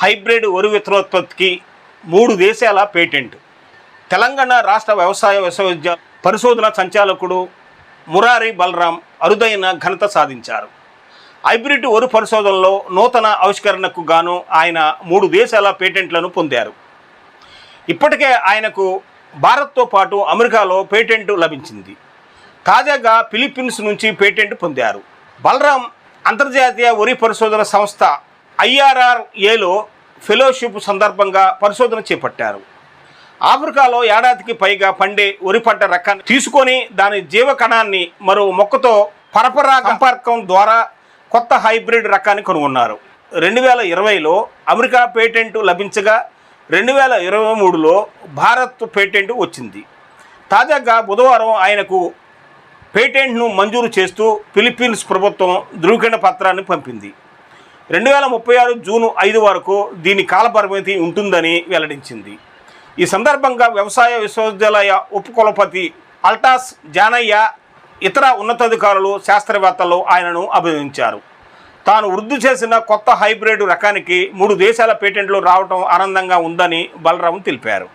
Hybrid వరి విత్తనోత్పత్తికి మూడు దేశాల పేటెంట్. తెలంగాణ రాష్ట్ర వ్యవసాయ విశ్వవిద్య పరిశోధన సంచాలకుడు మురారి బలరాం అరుదైన ఘనత సాధించారు. హైబ్రిడ్ వరి పరిశోధనలో నూతన ఆవిష్కరణకు గాను ఆయన మూడు దేశాల పేటెంట్లను పొందారు. ఇప్పటికే ఆయనకు భారత్తో పాటు అమెరికాలో పేటెంట్ లభించింది. తాజాగా ఫిలిప్పీన్స్ నుంచి పేటెంట్ పొందారు. బలరాం అంతర్జాతీయ వరి పరిశోధన సంస్థ ఐఆర్ఆర్ఏలో ఫెలోషిప్ సందర్భంగా పరిశోధన చేపట్టారు. ఆఫ్రికాలో ఏడాదికి పైగా పండే వరి పంట రకాన్ని తీసుకొని దాని జీవకణాన్ని మరో మొక్కతో పరపరా సంపర్కం ద్వారా కొత్త హైబ్రిడ్ రకాన్ని కనుగొన్నారు. రెండు వేల ఇరవైలో అమెరికా పేటెంట్ లభించగా రెండు వేల ఇరవై మూడులో భారత్ పేటెంట్ వచ్చింది. తాజాగా బుధవారం ఆయనకు పేటెంట్ను మంజూరు చేస్తూ ఫిలిప్పీన్స్ ప్రభుత్వం ధృవీకరణ పత్రాన్ని పంపింది. రెండు వేల ముప్పై ఆరు జూను ఐదు వరకు దీని కాలపరిమితి ఉంటుందని వెల్లడించింది. ఈ సందర్భంగా వ్యవసాయ విశ్వవిద్యాలయ ఉపకులపతి అల్టాస్ జానయ్య ఇతర ఉన్నతాధికారులు శాస్త్రవేత్తలు ఆయనను అభినందించారు. తాను వృద్ధి చేసిన కొత్త హైబ్రిడ్ రకానికి మూడు దేశాల పేటెంట్లు రావడం ఆనందంగా ఉందని బలరాం తెలిపారు.